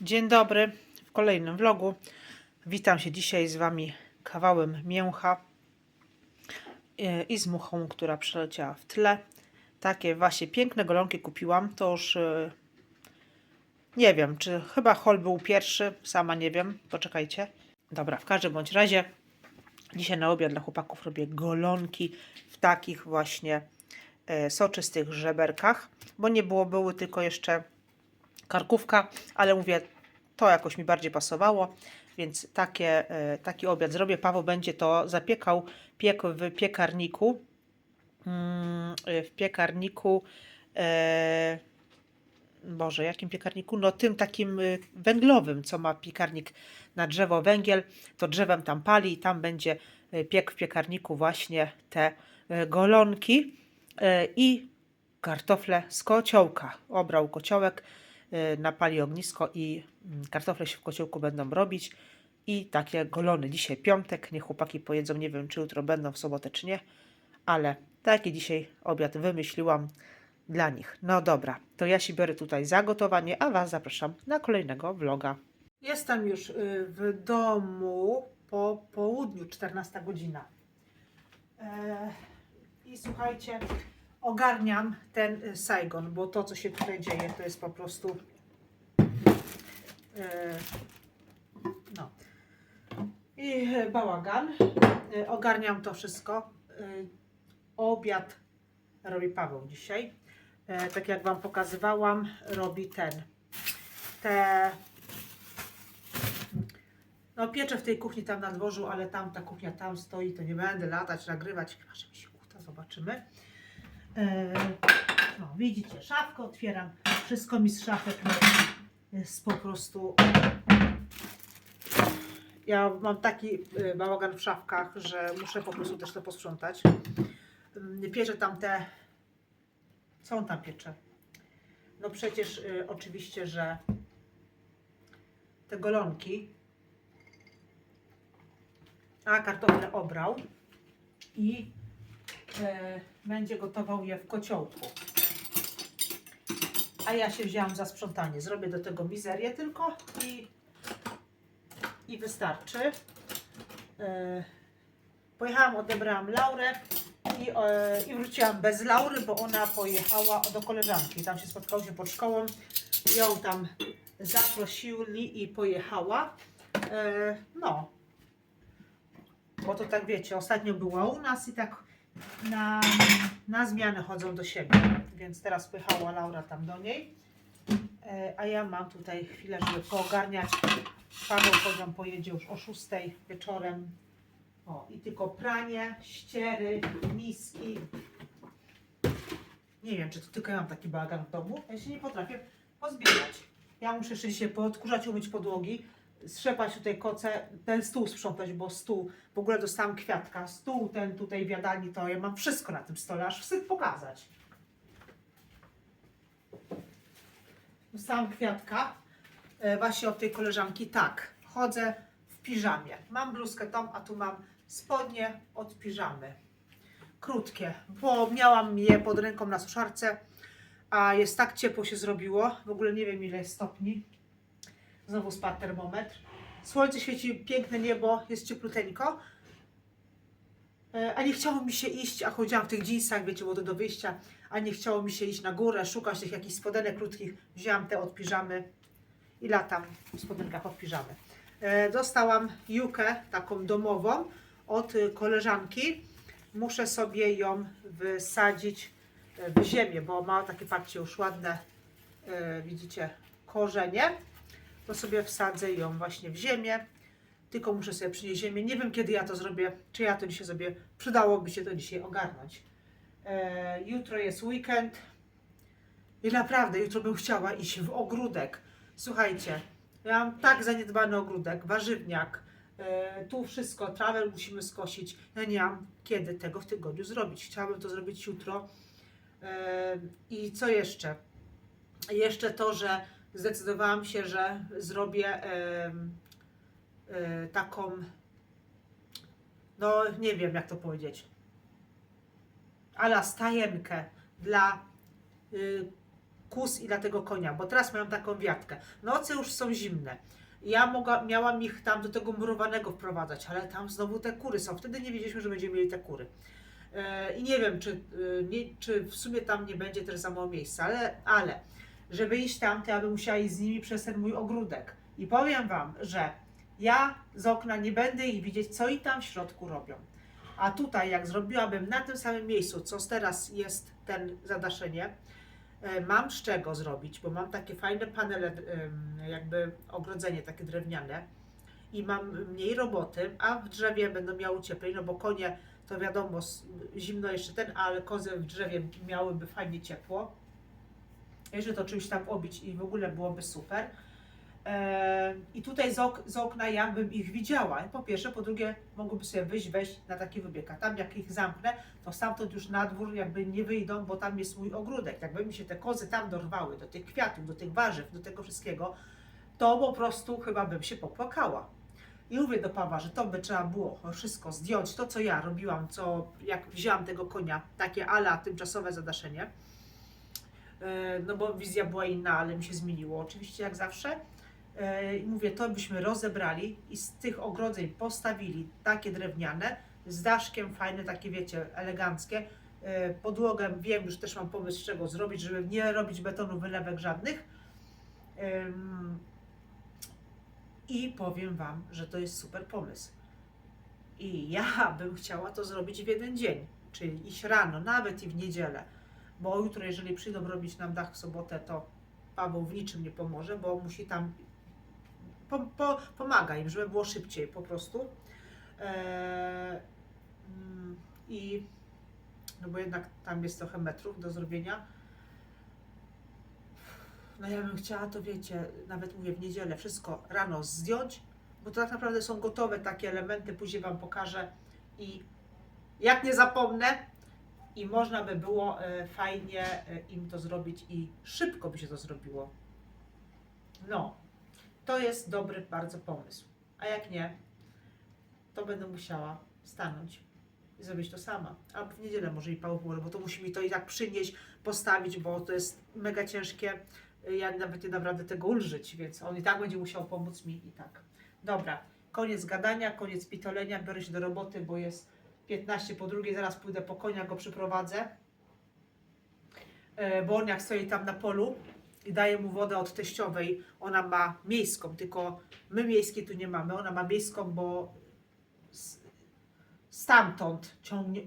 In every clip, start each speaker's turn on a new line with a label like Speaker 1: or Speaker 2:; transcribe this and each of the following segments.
Speaker 1: Dzień dobry w kolejnym vlogu. Witam się dzisiaj z Wami kawałem mięcha e, i z muchą, która przeleciała w tle. Takie właśnie piękne golonki kupiłam. To już e, nie wiem, czy chyba hol był pierwszy, sama nie wiem. Poczekajcie. Dobra, w każdym bądź razie dzisiaj na obiad dla chłopaków robię golonki w takich właśnie e, soczystych żeberkach, bo nie było, były tylko jeszcze karkówka, ale mówię, to jakoś mi bardziej pasowało, więc takie, e, taki obiad zrobię. Paweł będzie to zapiekał, piekł w piekarniku. Mm, e, W piekarniku. E, Boże, jakim piekarniku? No tym takim węglowym, co ma piekarnik na drzewo węgiel, to drzewem tam pali i tam będzie piekł w piekarniku właśnie te golonki i kartofle z kociołka. Obrał kociołek, napali ognisko i mm, kartofle się w kociołku będą robić i takie golony. Dzisiaj piątek, niech chłopaki pojedzą, nie wiem czy jutro będą w sobotę czy nie, ale taki dzisiaj obiad wymyśliłam dla nich. No dobra, to ja się biorę tutaj za gotowanie, a Was zapraszam na kolejnego vloga. Jestem już y, w domu po południu, 14 godzina. E, I słuchajcie, ogarniam ten y, Saigon, bo to, co się tutaj dzieje, to jest po prostu. e, No. I e, bałagan. E, Ogarniam to wszystko. E, Obiad robi Paweł dzisiaj. E, tak jak Wam pokazywałam, robi ten. Te. No piecze w tej kuchni tam na dworzu, ale tam ta kuchnia tam stoi, to nie będę latać, nagrywać, chyba że mi się uda, zobaczymy. E, widzicie, szafkę otwieram, wszystko mi z szafek jest po prostu... Ja mam taki y, bałagan w szafkach, że muszę po prostu też to posprzątać. Ym, Pieczę tam te co on tam piecze? No przecież y, oczywiście, że te golonki, a kartofle obrał i będzie gotował je w kociołku. A ja się wzięłam za sprzątanie. Zrobię do tego mizerię tylko i, i wystarczy. Y, pojechałam, odebrałam Laurę i, e, i wróciłam bez Laury, bo ona pojechała do koleżanki. Tam się spotkało się pod szkołą. Ją tam zaprosili i pojechała. E, no. Bo to tak wiecie, ostatnio była u nas i tak na, na zmianę chodzą do siebie. Więc teraz pojechała Laura tam do niej. E, a ja mam tutaj chwilę, żeby poogarniać. Paweł poziom pojedzie już o 6 wieczorem o, i tylko pranie, ściery, miski. Nie wiem, czy to tylko ja mam taki bałagan w domu. Ja się nie potrafię pozbierać. Ja muszę jeszcze dzisiaj poodkurzać, umyć podłogi, strzepać tutaj koce, ten stół sprzątać, bo stół, w ogóle dostałam kwiatka, stół ten tutaj w jadalni, to ja mam wszystko na tym stole, aż wstyd pokazać. Dostałam kwiatka, e, właśnie od tej koleżanki, tak, chodzę w piżamie. Mam bluzkę tą, a tu mam spodnie od piżamy. Krótkie, bo miałam je pod ręką na suszarce, a jest tak ciepło się zrobiło. W ogóle nie wiem ile jest stopni. Znowu spadł termometr. Słońce świeci, piękne niebo, jest ciepluteńko. E, A nie chciało mi się iść, a chodziłam w tych jeansach, wiecie, było to do wyjścia, a nie chciało mi się iść na górę, szukać tych jakichś spodenek krótkich. Wzięłam te od piżamy i latam w spodenkach od piżamy. E, Dostałam jukę taką domową od koleżanki. Muszę sobie ją wysadzić e, w ziemię, bo ma takie, patrzcie, już ładne, widzicie, korzenie. To sobie wsadzę ją właśnie w ziemię. Tylko muszę sobie przynieść ziemię. Nie wiem, kiedy ja to zrobię. Czy ja to dzisiaj sobie, przydałoby się to dzisiaj ogarnąć. E, jutro jest weekend. I naprawdę, jutro bym chciała iść w ogródek. Słuchajcie, ja mam tak zaniedbany ogródek, warzywniak, e, tu wszystko, trawę musimy skosić. Ja nie mam kiedy tego w tygodniu zrobić. Chciałabym to zrobić jutro. E, I co jeszcze? Jeszcze to, że zdecydowałam się, że zrobię e, taką, no nie wiem jak to powiedzieć, ala stajenkę dla y, kus i dla tego konia, bo teraz mają taką wiatkę. Noce już są zimne. Ja mogła, miałam ich tam do tego murowanego wprowadzać, ale tam znowu te kury są. Wtedy nie wiedzieliśmy, że będziemy mieli te kury. E, I nie wiem, czy, e, nie, czy w sumie tam nie będzie też za mało miejsca, ale, ale żeby iść tam, to ja bym musiała iść z nimi przez ten mój ogródek. I powiem Wam, że ja z okna nie będę ich widzieć, co i tam w środku robią. A tutaj, jak zrobiłabym na tym samym miejscu, co teraz jest ten zadaszenie, e, mam z czego zrobić, bo mam takie fajne panele, em, jakby ogrodzenie takie drewniane i mam mniej roboty, a w drzewie będą miały cieplej, no bo konie to wiadomo, zimno jeszcze ten, ale kozy w drzewie miałyby fajnie ciepło. Jeszcze to czymś tam obić i w ogóle byłoby super. E, I tutaj z, ok- z okna ja bym ich widziała. Po pierwsze, po drugie, mogłyby sobie wyjść, wejść na taki wybieg. A tam jak ich zamknę, to stamtąd już na dwór jakby nie wyjdą, bo tam jest mój ogródek. Jakby mi się te kozy tam dorwały, do tych kwiatów, do tych warzyw, do tego wszystkiego, to po prostu chyba bym się popłakała. I mówię do Pawła, że to by trzeba było wszystko zdjąć, to co ja robiłam, co jak wzięłam tego konia, takie ala tymczasowe zadaszenie. E, No bo wizja była inna, ale mi się zmieniło oczywiście jak zawsze. E, I mówię, to byśmy rozebrali i z tych ogrodzeń postawili takie drewniane, z daszkiem fajne, takie wiecie, eleganckie. E, Podłogę wiem, już też mam pomysł z czego zrobić, żeby nie robić betonu wylewek żadnych. I powiem Wam, że to jest super pomysł. I ja bym chciała to zrobić w jeden dzień, czyli iść rano, nawet i w niedzielę. Bo jutro, jeżeli przyjdą robić nam dach w sobotę, to Paweł w niczym nie pomoże, bo musi tam po, po, pomaga im, żeby było szybciej po prostu. Eee, I no bo jednak tam jest trochę metrów do zrobienia. No ja bym chciała to, wiecie, nawet mówię w niedzielę, wszystko rano zdjąć, bo to tak naprawdę są gotowe takie elementy, później Wam pokażę i jak nie zapomnę i można by było e, fajnie e, im to zrobić i szybko by się to zrobiło. No, to jest dobry bardzo pomysł. A jak nie, to będę musiała stanąć i zrobić to sama. Albo w niedzielę może i pomoże, bo to musi mi to i tak przynieść, postawić, bo to jest mega ciężkie. Ja nawet nie dam rady tego ulżyć, więc on i tak będzie musiał pomóc mi i tak. Dobra, koniec gadania, koniec pitolenia, biorę się do roboty, bo jest 15 po drugiej, zaraz pójdę po konia, go przyprowadzę. E, Bo on jak stoi tam na polu i daje mu wodę od teściowej, ona ma miejską, tylko my miejskiej tu nie mamy, ona ma miejską, bo stamtąd ciągnie,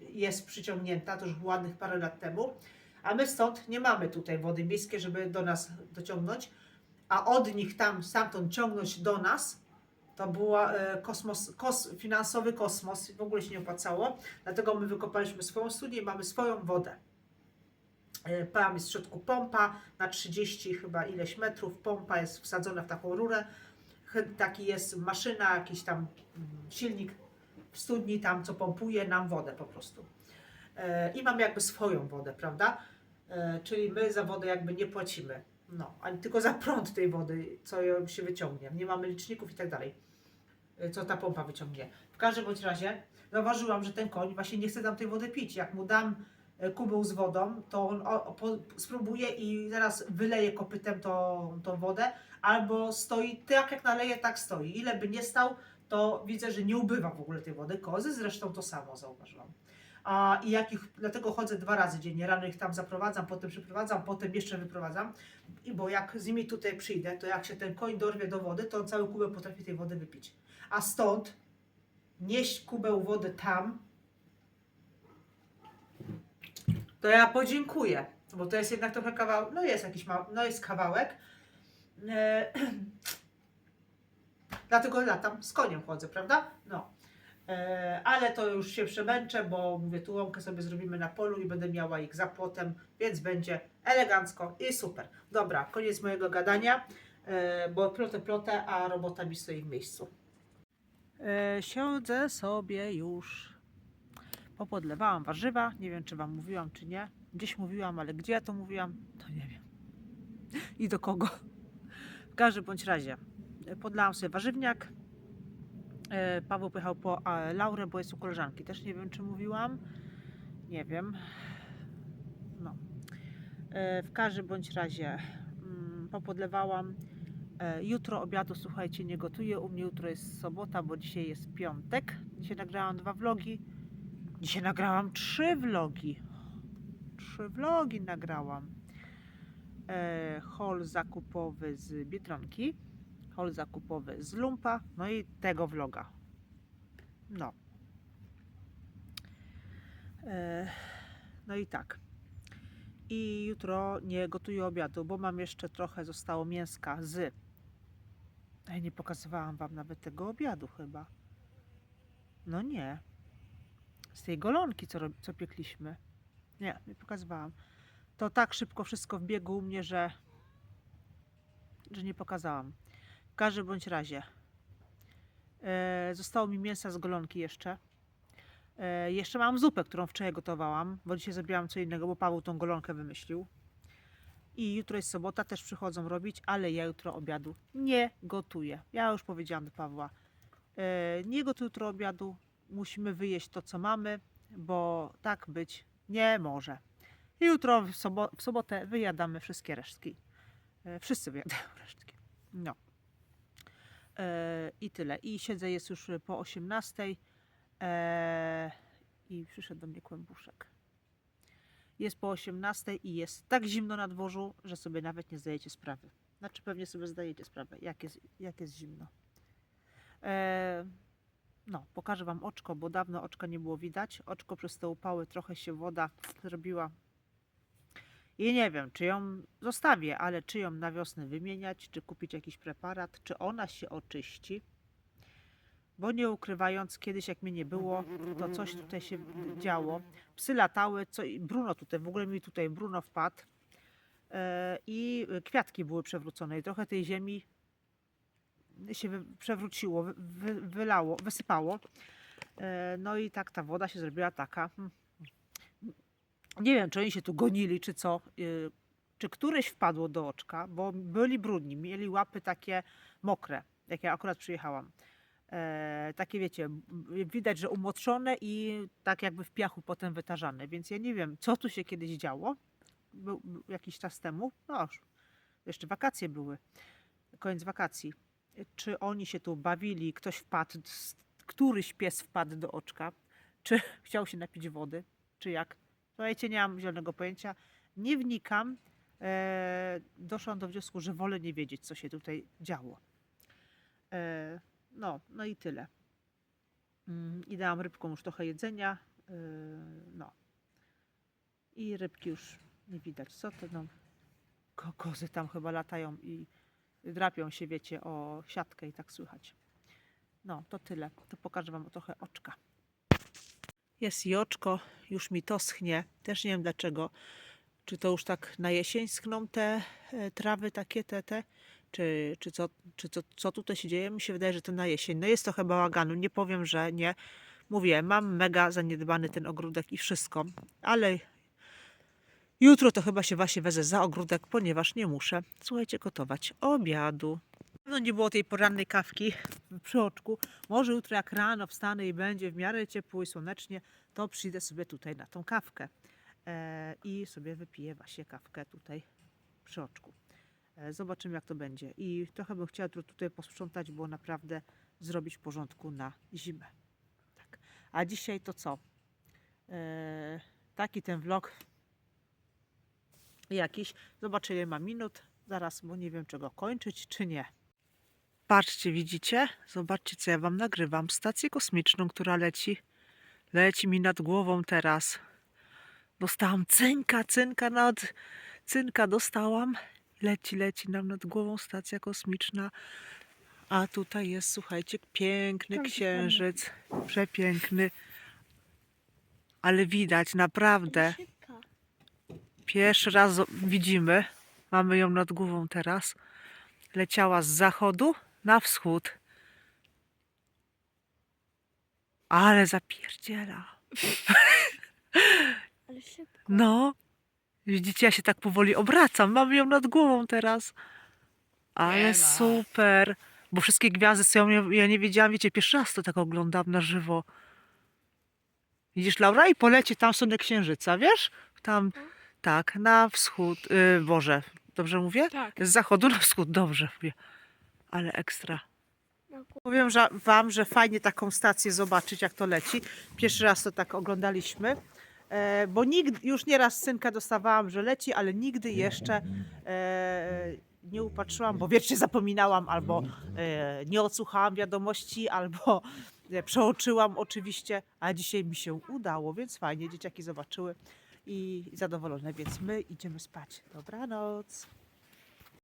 Speaker 1: jest przyciągnięta, to już ładnych parę lat temu, a my stąd nie mamy tutaj wody miejskiej, żeby do nas dociągnąć, a od nich tam stamtąd ciągnąć do nas, to była e, kosmos, kos, finansowy kosmos, w ogóle się nie opłacało, dlatego my wykopaliśmy swoją studnię i mamy swoją wodę. E, Tam jest w środku pompa na 30 chyba ileś metrów, pompa jest wsadzona w taką rurę, taki jest maszyna, jakiś tam mm, silnik w studni tam, co pompuje nam wodę po prostu. E, I mamy jakby swoją wodę, prawda? E, Czyli my za wodę jakby nie płacimy. No, ani tylko za prąd tej wody, co ją się wyciągnie. Nie mamy liczników i tak dalej, e, co ta pompa wyciągnie. W każdym bądź razie zauważyłam, że ten koń właśnie nie chce tam tej wody pić. Jak mu dam e, kubeł z wodą, to on spróbuje i zaraz wyleje kopytem tą, tą wodę, albo stoi tak jak naleje, tak stoi. Ile by nie stał, to widzę, że nie ubywa w ogóle tej wody. Kozy zresztą to samo zauważyłam. A, I jak ich, dlatego chodzę dwa razy dziennie. Rano ich tam zaprowadzam, potem przyprowadzam, potem jeszcze wyprowadzam. I bo jak z nimi tutaj przyjdę, to jak się ten koń dorwie do wody, to on cały kubeł potrafi tej wody wypić. A stąd nieść kubeł wody tam, to ja podziękuję, bo to jest jednak trochę kawałek, no jest jakiś mały, no jest kawałek. E, dlatego latam z koniem chodzę, prawda? No. E, ale to już się przemęczę, bo mówię, tu łąkę sobie zrobimy na polu i będę miała ich za płotem, więc będzie elegancko i super. Dobra, koniec mojego gadania, e, bo plotę plotę, a robota mi stoi w miejscu. E, siądzę sobie już. Popodlewałam warzywa. Nie wiem, czy Wam mówiłam, czy nie. Gdzieś mówiłam, ale gdzie ja to mówiłam, to nie wiem. I do kogo. W każdym bądź razie e, podlałam sobie warzywniak. E, Paweł pojechał po Laurę, bo jest u koleżanki. Też nie wiem, czy mówiłam. Nie wiem. No. W każdym bądź razie mm, popodlewałam. E, Jutro obiadu, słuchajcie, nie gotuję. U mnie jutro jest sobota, bo dzisiaj jest piątek. Dzisiaj nagrałam dwa vlogi. Dzisiaj nagrałam trzy vlogi. Trzy vlogi nagrałam. E, Haul zakupowy z Biedronki. Haul zakupowy z Lumpa. No i tego vloga. No. E, No i tak. I jutro nie gotuję obiadu, bo mam jeszcze trochę zostało mięska z. Ej, nie pokazywałam wam nawet tego obiadu chyba. No nie. Z tej golonki, co, co piekliśmy. Nie, nie pokazywałam. To tak szybko wszystko w biegu u mnie, że, że nie pokazałam. W każdym bądź razie. E, zostało mi mięsa z golonki jeszcze. E, jeszcze mam zupę, którą wczoraj gotowałam, bo dzisiaj zrobiłam co innego, bo Paweł tą golonkę wymyślił. I jutro jest sobota, też przychodzą robić, ale ja jutro obiadu nie gotuję. Ja już powiedziałam do Pawła, e, nie gotuję jutro obiadu, musimy wyjeść to, co mamy, bo tak być nie może. Jutro w, sobo- w sobotę wyjadamy wszystkie resztki. E, wszyscy wyjadają resztki. No. E, I tyle. I siedzę, jest już po 18. Eee, I przyszedł do mnie kłębuszek. Jest po 18 i jest tak zimno na dworzu, że sobie nawet nie zdajecie sprawy. Znaczy pewnie sobie zdajecie sprawę, jak jest, jak jest zimno. Eee, no, pokażę Wam oczko, bo dawno oczka nie było widać. Oczko przez te upały trochę się woda zrobiła. I nie wiem, czy ją zostawię, ale czy ją na wiosnę wymieniać, czy kupić jakiś preparat, czy ona się oczyści. Bo nie ukrywając, kiedyś jak mnie nie było, to coś tutaj się działo. Psy latały, co, Bruno tutaj, w ogóle mi tutaj Bruno wpadł. E, I kwiatki były przewrócone i trochę tej ziemi się przewróciło, wy, wy, wylało, wysypało. E, no i tak ta woda się zrobiła taka. hmm. Nie wiem, czy oni się tu gonili, czy co. y, Czy któreś wpadło do oczka, bo byli brudni, mieli łapy takie mokre, jak ja akurat przyjechałam e, takie wiecie, widać, że umoczone i tak jakby w piachu potem wytarzane. Więc ja nie wiem, co tu się kiedyś działo, był, był jakiś czas temu, no jeszcze wakacje były, koniec wakacji. Czy oni się tu bawili, ktoś wpadł, któryś pies wpadł do oczka, czy chciał się napić wody, czy jak. Słuchajcie, nie mam zielonego pojęcia, nie wnikam. E, doszłam do wniosku, że wolę nie wiedzieć, co się tutaj działo. E, no, no i tyle. Mm, I dałam rybkom już trochę jedzenia. Yy, no. I rybki już nie widać. Co to no? ko- Kozy tam chyba latają i drapią się, wiecie, o siatkę i tak słychać. No, to tyle. To pokażę Wam trochę oczka. Jest i oczko, już mi to schnie. Też nie wiem dlaczego. Czy to już tak na jesień schną te e, trawy takie, te, te? Czy, czy, co, czy co, co tutaj się dzieje? Mi się wydaje, że to na jesień. No jest trochę bałaganu, nie powiem, że nie. Mówię, mam mega zaniedbany ten ogródek i wszystko, ale jutro to chyba się właśnie wezę za ogródek, ponieważ nie muszę, słuchajcie, gotować obiadu. No nie było tej porannej kawki przy oczku. Może jutro jak rano wstanę i będzie w miarę ciepło i słonecznie, to przyjdę sobie tutaj na tą kawkę. E, I sobie wypiję właśnie kawkę tutaj przy oczku. E, Zobaczymy, jak to będzie. I trochę bym chciała tu- tutaj posprzątać, bo naprawdę zrobić porządku na zimę. Tak. A dzisiaj to co? E, taki ten vlog jakiś. Zobaczę, ile ma minut. Zaraz, bo nie wiem, czego kończyć, czy nie. Patrzcie, widzicie? Zobaczcie, co ja wam nagrywam. Stację kosmiczną, która leci. Leci mi nad głową teraz. Dostałam cynka, cynka nad... Cynka dostałam leci, leci nam nad głową stacja kosmiczna. A tutaj jest, słuchajcie, piękny
Speaker 2: się
Speaker 1: księżyc. Przepiękny. Ale widać, naprawdę. Pierwszy raz widzimy. Mamy ją nad głową teraz. Leciała z zachodu na wschód. Ale zapierdziela.
Speaker 2: Ale szybko.
Speaker 1: No, widzicie, ja się tak powoli obracam. Mam ją nad głową teraz. Ale super. Bo wszystkie gwiazdy są, ja- ja nie wiedziałam, wiecie, pierwszy raz to tak oglądam na żywo. Widzisz, Laura? I poleci tam w stronę księżyca, wiesz? Tam Tak, na wschód, yy, Boże, dobrze mówię?
Speaker 2: Tak.
Speaker 1: Z zachodu na wschód, dobrze mówię. Ale ekstra.
Speaker 2: Gó-
Speaker 1: Powiem że, Wam, że fajnie taką stację zobaczyć, jak to leci. Pierwszy raz to tak oglądaliśmy, bo nigdy, już nieraz synka dostawałam, że leci, ale nigdy jeszcze e, nie upatrzyłam, bo wiecznie zapominałam, albo e, nie odsłuchałam wiadomości, albo e, przeoczyłam oczywiście, a dzisiaj mi się udało, więc fajnie, dzieciaki zobaczyły i zadowolone, więc my idziemy spać. Dobranoc.